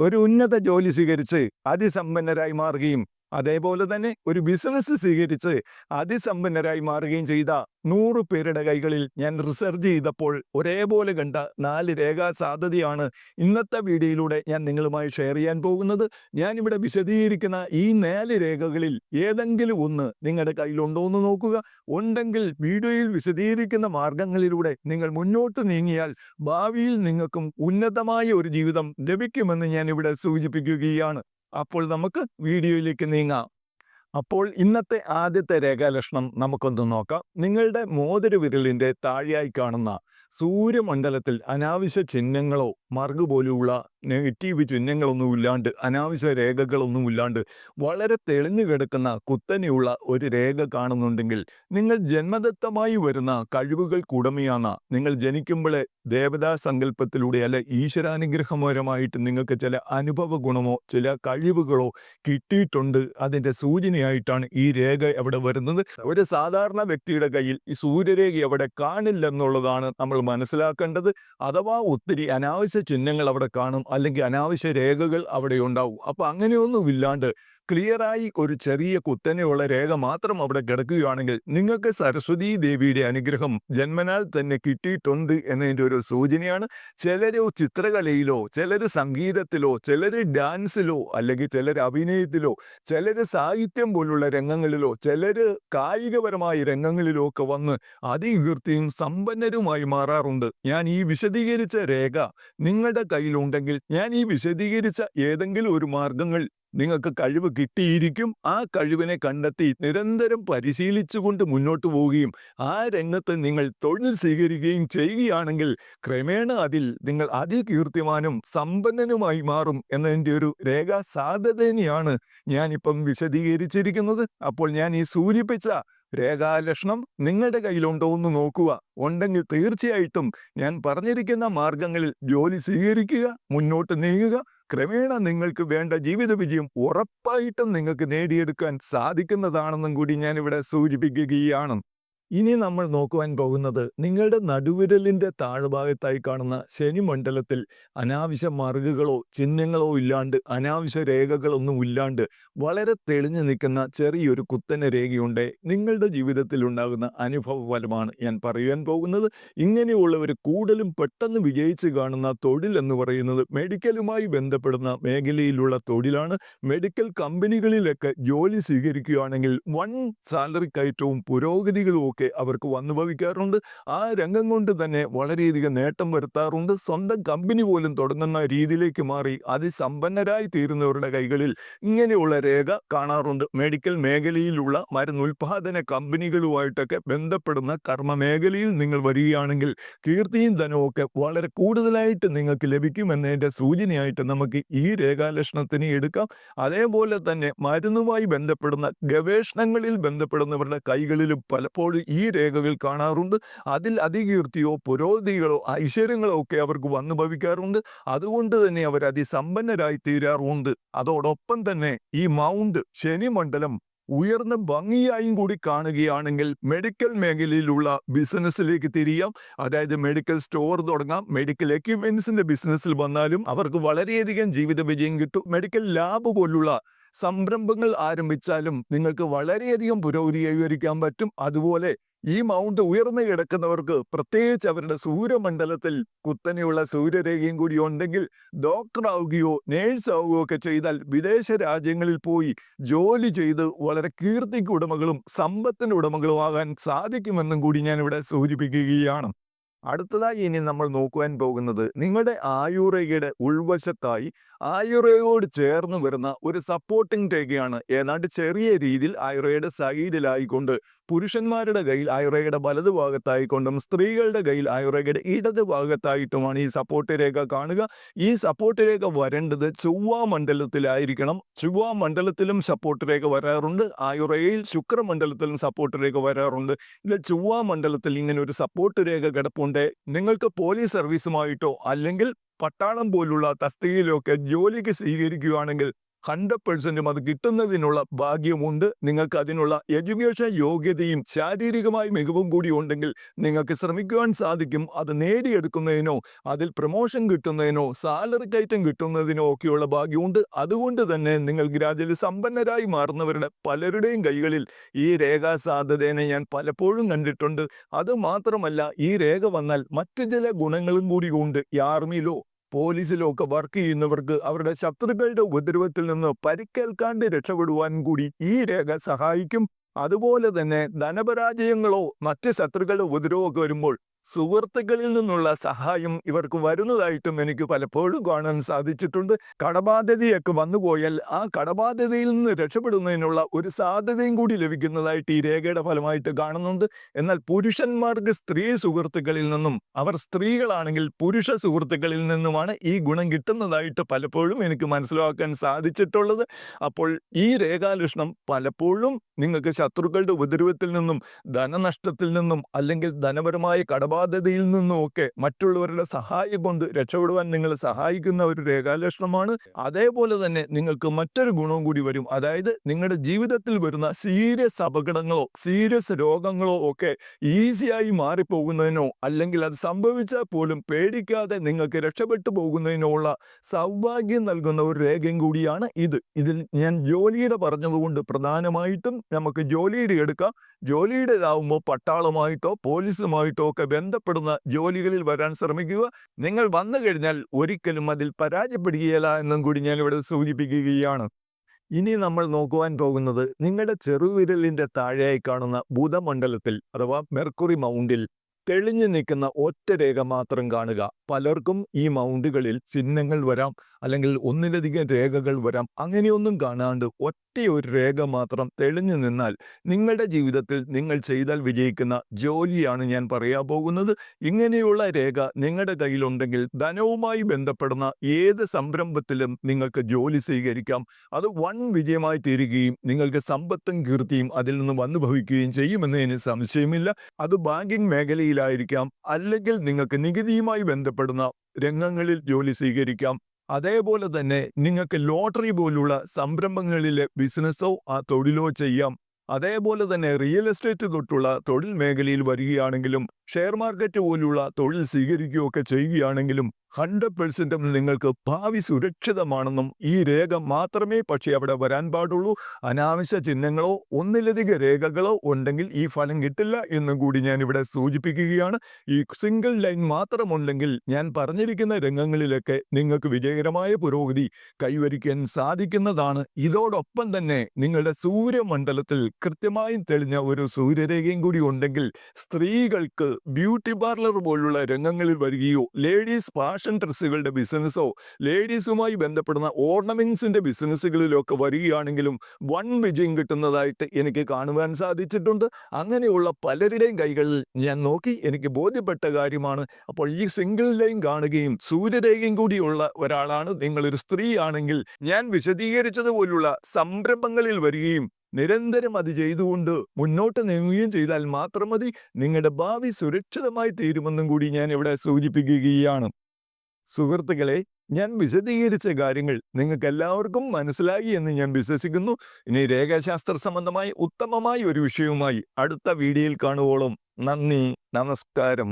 ഒരു ഉന്നത ജോലി സ്വീകരിച്ച് അതിസമ്പന്നരായി മാറുകയും അതേപോലെ തന്നെ ഒരു ബിസിനസ് സ്വീകരിച്ച് അതിസമ്പന്നരായി മാറുകയും ചെയ്ത നൂറ് പേരുടെ കൈകളിൽ ഞാൻ റിസർച്ച് ചെയ്തപ്പോൾ ഒരേപോലെ കണ്ട നാല് രേഖാ സാധ്യതയാണ് ഇന്നത്തെ വീഡിയോയിലൂടെ ഞാൻ നിങ്ങളുമായി ഷെയർ ചെയ്യാൻ പോകുന്നത്. ഞാനിവിടെ വിശദീകരിക്കുന്ന ഈ നാല് രേഖകളിൽ ഏതെങ്കിലും ഒന്ന് നിങ്ങളുടെ കയ്യിലുണ്ടോ എന്ന് നോക്കുക. ഉണ്ടെങ്കിൽ വീഡിയോയിൽ വിശദീകരിക്കുന്ന മാർഗങ്ങളിലൂടെ നിങ്ങൾ മുന്നോട്ട് നീങ്ങിയാൽ ഭാവിയിൽ നിങ്ങൾക്കും ഉന്നതമായ ഒരു ജീവിതം ലഭിക്കുമെന്ന് ഞാൻ ഇവിടെ സൂചിപ്പിക്കുകയാണ്. അപ്പോൾ നമുക്ക് വീഡിയോയിലേക്ക് നീങ്ങാം. അപ്പോൾ ഇന്നത്തെ ആദ്യത്തെ രേഖാലക്ഷണം നമുക്കൊന്ന് നോക്കാം. നിങ്ങളുടെ മോതിര വിരലിന്റെ താഴെയായി കാണുന്ന സൂര്യമണ്ഡലത്തിൽ അനാവശ്യ ചിഹ്നങ്ങളോ മറുകു പോലെയുള്ള നെഗറ്റീവ് ചിഹ്നങ്ങളൊന്നും ഇല്ലാണ്ട് അനാവശ്യ രേഖകളൊന്നും ഇല്ലാണ്ട് വളരെ തെളിഞ്ഞു കിടക്കുന്ന കുത്തനെയുള്ള ഒരു രേഖ കാണുന്നുണ്ടെങ്കിൽ നിങ്ങൾ ജന്മദത്തമായി വരുന്ന കഴിവുകൾക്കുടമയാണ് നിങ്ങൾ ജനിക്കുമ്പോഴേ ദേവതാ സങ്കല്പത്തിലൂടെ അല്ല ഈശ്വരാനുഗ്രഹപരമായിട്ട് നിങ്ങൾക്ക് ചില അനുഭവ ഗുണമോ ചില കഴിവുകളോ കിട്ടിയിട്ടുണ്ട്. അതിന്റെ സൂചനയായിട്ടാണ് ഈ രേഖ എവിടെ വരുന്നത്. ഒരു സാധാരണ വ്യക്തിയുടെ കയ്യിൽ ഈ സൂര്യരേഖ എവിടെ കാണില്ലെന്നുള്ളതാണ് നമ്മൾ മനസ്സിലാക്കേണ്ടത്. അഥവാ ഒത്തിരി അനാവശ്യ ചിഹ്നങ്ങൾ അവിടെ കാണും അല്ലെങ്കിൽ അനാവശ്യ രേഖകൾ അവിടെ ഉണ്ടാവും. അപ്പം അങ്ങനെയൊന്നും ഇല്ലാണ്ട് ക്ലിയറായി ഒരു ചെറിയ കുത്തനെയുള്ള രേഖ മാത്രം അവിടെ കിടക്കുകയാണെങ്കിൽ നിങ്ങൾക്ക് സരസ്വതി ദേവിയുടെ അനുഗ്രഹം ജന്മനാൽ തന്നെ കിട്ടിയിട്ടുണ്ട് എന്നതിന്റെ ഒരു സൂചനയാണ്. ചിലരോ ചിത്രകലയിലോ ചിലർ സംഗീതത്തിലോ ചിലർ ഡാൻസിലോ അല്ലെങ്കിൽ ചിലർ അഭിനയത്തിലോ ചിലർ സാഹിത്യം പോലുള്ള രംഗങ്ങളിലോ ചിലർ കായികപരമായ രംഗങ്ങളിലോ ഒക്കെ വന്ന് അതികീർത്തിയും സമ്പന്നരുമായി മാറാറുണ്ട്. ഞാൻ ഈ വിശദീകരിച്ച രേഖ നിങ്ങളുടെ കയ്യിലുണ്ടെങ്കിൽ ഞാൻ ഈ വിശദീകരിച്ച ഏതെങ്കിലും ഒരു മാർഗങ്ങൾ നിങ്ങൾക്ക് കഴിവ് കിട്ടിയിരിക്കും. ആ കഴിവിനെ കണ്ടെത്തി നിരന്തരം പരിശീലിച്ചുകൊണ്ട് മുന്നോട്ട് പോവുകയും ആ രംഗത്ത് നിങ്ങൾ തൊഴിൽ സ്വീകരിക്കുകയും ചെയ്യുകയാണെങ്കിൽ ക്രമേണ അതിൽ നിങ്ങൾ അതികീർത്തിമാനും സമ്പന്നനുമായി മാറും എന്നതിന്റെ ഒരു രേഖാ സാധ്യതയാണ് ഞാനിപ്പം വിശദീകരിച്ചിരിക്കുന്നത്. അപ്പോൾ ഞാൻ ഈ സൂചിപ്പിച്ച രേഖാലക്ഷണം നിങ്ങളുടെ കയ്യിലുണ്ടോ എന്ന് നോക്കുക. ഉണ്ടെങ്കിൽ തീർച്ചയായിട്ടും ഞാൻ പറഞ്ഞിരിക്കുന്ന മാർഗങ്ങളിൽ ജോലി സ്വീകരിക്കുക മുന്നോട്ട് നീങ്ങുക. ക്രമേണ നിങ്ങൾക്ക് വേണ്ട ജീവിത വിജയം ഉറപ്പായിട്ടും നിങ്ങൾക്ക് നേടിയെടുക്കാൻ സാധിക്കുന്നതാണെന്നും കൂടി ഞാനിവിടെ സൂചിപ്പിക്കുകയാണ്. ഇനി നമ്മൾ നോക്കുവാൻ പോകുന്നത് നിങ്ങളുടെ നടുവിരലിന്റെ താഴ്ഭാഗത്തായി കാണുന്ന ശനി മണ്ഡലത്തിൽ അനാവശ്യ മറുകുകളോ ചിഹ്നങ്ങളോ ഇല്ലാണ്ട് അനാവശ്യ രേഖകളൊന്നും ഇല്ലാണ്ട് വളരെ തെളിഞ്ഞു നിൽക്കുന്ന ചെറിയൊരു കുത്തന രേഖയുണ്ട്. നിങ്ങളുടെ ജീവിതത്തിൽ ഉണ്ടാകുന്ന അനുഭവ ഫലമാണ് ഞാൻ പറയുവാൻ പോകുന്നത്. ഇങ്ങനെയുള്ളവർ കൂടുതലും പെട്ടെന്ന് വിജയിച്ച് കാണുന്ന തൊഴിൽ എന്ന് പറയുന്നത് മെഡിക്കലുമായി ബന്ധപ്പെടുന്ന മേഖലയിലുള്ള തൊഴിലാണ്. മെഡിക്കൽ കമ്പനികളിലൊക്കെ ജോലി സ്വീകരിക്കുകയാണെങ്കിൽ വൺ സാലറി കയറ്റവും പുരോഗതികളും ഒക്കെ അവർക്ക് വന്നു ഭവിക്കാറുണ്ട്. ആ രംഗം കൊണ്ട് തന്നെ വളരെയധികം നേട്ടം വരുത്താറുണ്ട്. സ്വന്തം കമ്പനി പോലും തുടങ്ങുന്ന രീതിയിലേക്ക് മാറി അതിസമ്പന്നരായി തീരുന്നവരുടെ കൈകളിൽ ഇങ്ങനെയുള്ള രേഖ കാണാറുണ്ട്. മെഡിക്കൽ മേഖലയിലുള്ള മരുന്നുൽപാദന കമ്പനികളുമായിട്ടൊക്കെ ബന്ധപ്പെടുന്ന കർമ്മ മേഖലയിൽ നിങ്ങൾ വരികയാണെങ്കിൽ കീർത്തിയും ധനവും ഒക്കെ വളരെ കൂടുതലായിട്ട് നിങ്ങൾക്ക് ലഭിക്കുമെന്നതിന്റെ സൂചനയായിട്ട് നമുക്ക് ഈ രേഖാലക്ഷണത്തിന് എടുക്കാം. അതേപോലെ തന്നെ മരുന്നുമായി ബന്ധപ്പെടുന്ന ഗവേഷണങ്ങളിൽ ബന്ധപ്പെടുന്നവരുടെ കൈകളിലും പലപ്പോഴും ഈ രേഖകൾ കാണാറുണ്ട്. അതിൽ അതികീർത്തിയോ പുരോഗതികളോ ഐശ്വര്യങ്ങളോ ഒക്കെ അവർക്ക് വന്നു ഭവിക്കാറുണ്ട്. അതുകൊണ്ട് തന്നെ അവർ അതിസമ്പന്നരായി തീരാറുണ്ട്. അതോടൊപ്പം തന്നെ ഈ മൗണ്ട് ശനി മണ്ഡലം ഉയർന്ന ഭംഗിയായും കൂടി കാണുകയാണെങ്കിൽ മെഡിക്കൽ മേഖലയിലുള്ള ബിസിനസ്സിലേക്ക് തിരിയാം. അതായത് മെഡിക്കൽ സ്റ്റോർ തുടങ്ങാം. മെഡിക്കൽ എക്യുപ്മെന്റ്സിന്റെ ബിസിനസ്സിൽ വന്നാലും അവർക്ക് വളരെയധികം ജീവിത വിജയം കിട്ടും. മെഡിക്കൽ ലാബ് പോലുള്ള സംരംഭങ്ങൾ ആരംഭിച്ചാലും നിങ്ങൾക്ക് വളരെയധികം പുരോഗതി കൈവരിക്കാൻ പറ്റും. അതുപോലെ ഈ മൗണ്ട് ഉയർന്നു കിടക്കുന്നവർക്ക് പ്രത്യേകിച്ച് അവരുടെ സൂര്യമണ്ഡലത്തിൽ കുത്തനെയുള്ള സൂര്യരേഖയും കൂടി ഉണ്ടെങ്കിൽ ഡോക്ടർ ആവുകയോ നേഴ്സ് ആവുകയോ ഒക്കെ ചെയ്താൽ വിദേശ രാജ്യങ്ങളിൽ പോയി ജോലി ചെയ്ത് വളരെ കീർത്തിക്ക് ഉടമകളും സമ്പത്തിന് ഉടമകളും ആകാൻ സാധിക്കുമെന്നും കൂടി ഞാൻ ഇവിടെ സൂചിപ്പിക്കുകയാണ്. അടുത്തതായി ഇനി നമ്മൾ നോക്കുവാൻ പോകുന്നത് നിങ്ങളുടെ ആയുറേഖയുടെ ഉൾവശത്തായി ആയുർരേഖയോട് ചേർന്ന് വരുന്ന ഒരു സപ്പോർട്ടിംഗ് രേഖയാണ്. ഏതാണ്ട് ചെറിയ രീതിയിൽ ആയുർരേഖയുടെ സൈഡിലായിക്കൊണ്ട് പുരുഷന്മാരുടെ കയ്യിൽ ആയുർരേഖയുടെ വലതുഭാഗത്തായിക്കൊണ്ടും സ്ത്രീകളുടെ കയ്യിൽ ആയുർരേഖയുടെ ഇടത് ഭാഗത്തായിട്ടുമാണ് ഈ സപ്പോർട്ട് രേഖ കാണുക. ഈ സപ്പോർട്ട് രേഖ വരേണ്ടത് ചൊവ്വ മണ്ഡലത്തിലായിരിക്കണം. ചൊവ്വ മണ്ഡലത്തിലും സപ്പോർട്ട് രേഖ വരാറുണ്ട്. ആയുറേയിൽ ശുക്രമണ്ഡലത്തിലും സപ്പോർട്ട് രേഖ വരാറുണ്ട്. ഇല്ല ചൊവ്വ മണ്ഡലത്തിൽ ഇങ്ങനെ ഒരു സപ്പോർട്ട് രേഖ കിടപ്പുണ്ട്. നിങ്ങൾക്ക് പോലീസ് സർവീസുമായിട്ടോ അല്ലെങ്കിൽ പട്ടാളം പോലുള്ള തസ്തികയിലോ ഒക്കെ ജോലിക്ക് സ്വീകരിക്കുകയാണെങ്കിൽ ഹൺഡ്രഡ് പെർസെന്റും അത് കിട്ടുന്നതിനുള്ള ഭാഗ്യമുണ്ട്. നിങ്ങൾക്ക് അതിനുള്ള എഡ്യൂക്കേഷൻ യോഗ്യതയും ശാരീരികമായ മികവും കൂടി ഉണ്ടെങ്കിൽ നിങ്ങൾക്ക് ശ്രമിക്കുവാൻ സാധിക്കും. അത് നേടിയെടുക്കുന്നതിനോ അതിൽ പ്രൊമോഷൻ കിട്ടുന്നതിനോ സാലറി കയറ്റം കിട്ടുന്നതിനോ ഒക്കെയുള്ള ഭാഗ്യമുണ്ട്. അതുകൊണ്ട് തന്നെ നിങ്ങൾ ഗ്രാജുവലി സമ്പന്നരായി മാറുന്നവരുടെ പലരുടെയും കൈകളിൽ ഈ രേഖാ സാധ്യതേനെ ഞാൻ പലപ്പോഴും കണ്ടിട്ടുണ്ട്. അത് മാത്രമല്ല ഈ രേഖ വന്നാൽ മറ്റു ചില ഗുണങ്ങളും കൂടി ഉണ്ട്. ഈ ആർമിയിലോ പോലീസിലോ ഒക്കെ വർക്ക് ചെയ്യുന്നവർക്ക് അവരുടെ ശത്രുക്കളുടെ ഉപദ്രവത്തിൽ നിന്ന് പരിക്കേൽക്കാണ്ട് രക്ഷപ്പെടുവാൻ കൂടി ഈ രേഖ സഹായിക്കും. അതുപോലെ തന്നെ ധനപരാജയങ്ങളോ മറ്റ് ശത്രുക്കളുടെ ഉപദ്രവമൊക്കെ വരുമ്പോൾ സുഹൃത്തുക്കളിൽ നിന്നുള്ള സഹായം ഇവർക്ക് വരുന്നതായിട്ടും എനിക്ക് പലപ്പോഴും കാണാൻ സാധിച്ചിട്ടുണ്ട്. കടബാധ്യതയൊക്കെ വന്നുപോയാൽ ആ കടബാധ്യതയിൽ നിന്ന് രക്ഷപ്പെടുന്നതിനുള്ള ഒരു സാധ്യതയും കൂടി ലഭിക്കുന്നതായിട്ട് ഈ രേഖയുടെ ഫലമായിട്ട് കാണുന്നുണ്ട്. എന്നാൽ പുരുഷന്മാർക്ക് സ്ത്രീ സുഹൃത്തുക്കളിൽ നിന്നും അവർ സ്ത്രീകളാണെങ്കിൽ പുരുഷ സുഹൃത്തുക്കളിൽ നിന്നുമാണ് ഈ ഗുണം കിട്ടുന്നതായിട്ട് പലപ്പോഴും എനിക്ക് മനസ്സിലാക്കാൻ സാധിച്ചിട്ടുള്ളത്. അപ്പോൾ ഈ രേഖാലക്ഷണം പലപ്പോഴും നിങ്ങൾക്ക് ശത്രുക്കളുടെ ഉപദ്രവത്തിൽ നിന്നും ധനനഷ്ടത്തിൽ നിന്നും അല്ലെങ്കിൽ ധനപരമായ കടബാധ്യതയിൽ നിന്നും ഒക്കെ മറ്റുള്ളവരുടെ സഹായം കൊണ്ട് രക്ഷപ്പെടുവാൻ നിങ്ങളെ സഹായിക്കുന്ന ഒരു രേഖാലക്ഷണമാണ്. അതേപോലെ തന്നെ നിങ്ങൾക്ക് മറ്റൊരു ഗുണവും കൂടി വരും. അതായത് നിങ്ങളുടെ ജീവിതത്തിൽ വരുന്ന സീരിയസ് അപകടങ്ങളോ സീരിയസ് രോഗങ്ങളോ ഒക്കെ ഈസിയായി മാറിപ്പോകുന്നതിനോ അല്ലെങ്കിൽ അത് സംഭവിച്ചാൽ പോലും പേടിക്കാതെ നിങ്ങൾക്ക് രക്ഷപ്പെട്ടു പോകുന്നതിനോ ഉള്ള സൗഭാഗ്യം നൽകുന്ന ഒരു രേഖയും കൂടിയാണ് ഇത്. ഇതിൽ ഞാൻ ജോലിയുടെ പറഞ്ഞതുകൊണ്ട് പ്രധാനമായിട്ടും നമുക്ക് ജോലിയുടെ എടുക്കാം. ജോലിയുടേതാവുമ്പോൾ പട്ടാളമായിട്ടോ പോലീസുമായിട്ടോ ഒക്കെ ബന്ധപ്പെടുന്ന ജോലികളിൽ വരാൻ ശ്രമിക്കുക. നിങ്ങൾ വന്നു കഴിഞ്ഞാൽ ഒരിക്കലും അതിൽ പരാജയപ്പെടുകയില്ല എന്നും കൂടി ഞാൻ ഇവിടെ സൂചിപ്പിക്കുകയാണ്. ഇനി നമ്മൾ നോക്കുവാൻ പോകുന്നത് നിങ്ങളുടെ ചെറുവിരലിന്റെ താഴെയായി കാണുന്ന ബുധമണ്ഡലത്തിൽ അഥവാ മെർക്കുറി മൗണ്ടിൽ തെളിഞ്ഞു നിൽക്കുന്ന ഒറ്റ രേഖ മാത്രം കാണുക. പലർക്കും ഈ മൗണ്ടുകളിൽ ചിഹ്നങ്ങൾ വരാം അല്ലെങ്കിൽ ഒന്നിലധികം രേഖകൾ വരാം. അങ്ങനെയൊന്നും കാണാണ്ട് ഒറ്റ ഒരു രേഖ മാത്രം തെളിഞ്ഞു നിന്നാൽ നിങ്ങളുടെ ജീവിതത്തിൽ നിങ്ങൾ ചെയ്താൽ വിജയിക്കുന്ന ജോലിയാണ് ഞാൻ പറയാൻ പോകുന്നത്. ഇങ്ങനെയുള്ള രേഖ നിങ്ങളുടെ കയ്യിലുണ്ടെങ്കിൽ ധനവുമായി ബന്ധപ്പെടുന്ന ഏത് സംരംഭത്തിലും നിങ്ങൾക്ക് ജോലി സ്വീകരിക്കാം. അത് വൺ വിജയമായി തീരുകയും നിങ്ങൾക്ക് സമ്പത്തും കീർത്തിയും അതിൽ നിന്ന് വന്നു ഭവിക്കുകയും ചെയ്യുമെന്നതിന് സംശയമില്ല. അത് ബാങ്കിങ് മേഖലയിലായിരിക്കാം അല്ലെങ്കിൽ നിങ്ങൾക്ക് നികുതിയുമായി ബന്ധപ്പെടുന്ന രംഗങ്ങളിൽ ജോലി സ്വീകരിക്കാം. അതേപോലെ തന്നെ നിങ്ങൾക്ക് ലോട്ടറി പോലുള്ള സംരംഭങ്ങളിലെ ബിസിനസ്സോ ആ തൊഴിലോ ചെയ്യാം. അതേപോലെ തന്നെ റിയൽ എസ്റ്റേറ്റ് തൊട്ടുള്ള തൊഴിൽ മേഖലയിൽ വരികയാണെങ്കിലും ഷെയർ മാർക്കറ്റ് പോലുള്ള തൊഴിൽ സ്വീകരിക്കുകയൊക്കെ ചെയ്യുകയാണെങ്കിലും ഹൺഡ്രഡ് പെർസെന്റും നിങ്ങൾക്ക് ഭാവി സുരക്ഷിതമാണെന്നും ഈ രേഖ മാത്രമേ പക്ഷേ അവിടെ വരാൻ പാടുള്ളൂ. അനാവശ്യ ചിഹ്നങ്ങളോ ഒന്നിലധികം രേഖകളോ ഉണ്ടെങ്കിൽ ഈ ഫലം കിട്ടില്ല എന്നും കൂടി ഞാൻ ഇവിടെ സൂചിപ്പിക്കുകയാണ്. ഈ സിംഗിൾ ലൈൻ മാത്രമുണ്ടെങ്കിൽ ഞാൻ പറഞ്ഞിരിക്കുന്ന രംഗങ്ങളിലൊക്കെ നിങ്ങൾക്ക് വിജയകരമായ പുരോഗതി കൈവരിക്കാൻ സാധിക്കുന്നതാണ്. ഇതോടൊപ്പം തന്നെ നിങ്ങളുടെ സൂര്യമണ്ഡലത്തിൽ കൃത്യമായും തെളിഞ്ഞ ഒരു സൂര്യരേഖയും കൂടി ഉണ്ടെങ്കിൽ സ്ത്രീകൾക്ക് ബ്യൂട്ടി പാർലർ പോലുള്ള രംഗങ്ങളിൽ വരികയോ ലേഡീസ് ഫാഷൻ ഡ്രസ്സുകളുടെ ബിസിനസ്സോ ലേഡീസുമായി ബന്ധപ്പെടുന്ന ഓർണമെൻസിന്റെ ബിസിനസ്സുകളിലൊക്കെ വരികയാണെങ്കിലും വൺ വിജയം കിട്ടുന്നതായിട്ട് എനിക്ക് കാണുവാൻ സാധിച്ചിട്ടുണ്ട്. അങ്ങനെയുള്ള പലരുടെയും കൈകളിൽ ഞാൻ നോക്കി എനിക്ക് ബോധ്യപ്പെട്ട കാര്യമാണ്. അപ്പോൾ ഈ സിംഗിൾ ലൈൻ കാണുകയും സൂര്യരേഖയും കൂടിയുള്ള ഒരാളാണ്. നിങ്ങളൊരു സ്ത്രീ ആണെങ്കിൽ ഞാൻ വിശദീകരിച്ചതുപോലുള്ള സംരംഭങ്ങളിൽ വരികയും നിരന്തരം അത് ചെയ്തുകൊണ്ട് മുന്നോട്ട് നീങ്ങുകയും ചെയ്താൽ മാത്രം മതി. നിങ്ങളുടെ ഭാവി സുരക്ഷിതമായി തീരുമെന്നും കൂടി ഞാൻ ഇവിടെ സൂചിപ്പിക്കുകയാണ്. സുഹൃത്തുക്കളെ ഞാൻ വിശദീകരിച്ച കാര്യങ്ങൾ നിങ്ങൾക്ക് എല്ലാവർക്കും മനസ്സിലായി എന്ന് ഞാൻ വിശ്വസിക്കുന്നു. ഇനി രേഖാശാസ്ത്ര സംബന്ധമായി ഉത്തമമായ ഒരു വിഷയവുമായി അടുത്ത വീഡിയോയിൽ കാണുവോളും. നന്ദി നമസ്കാരം.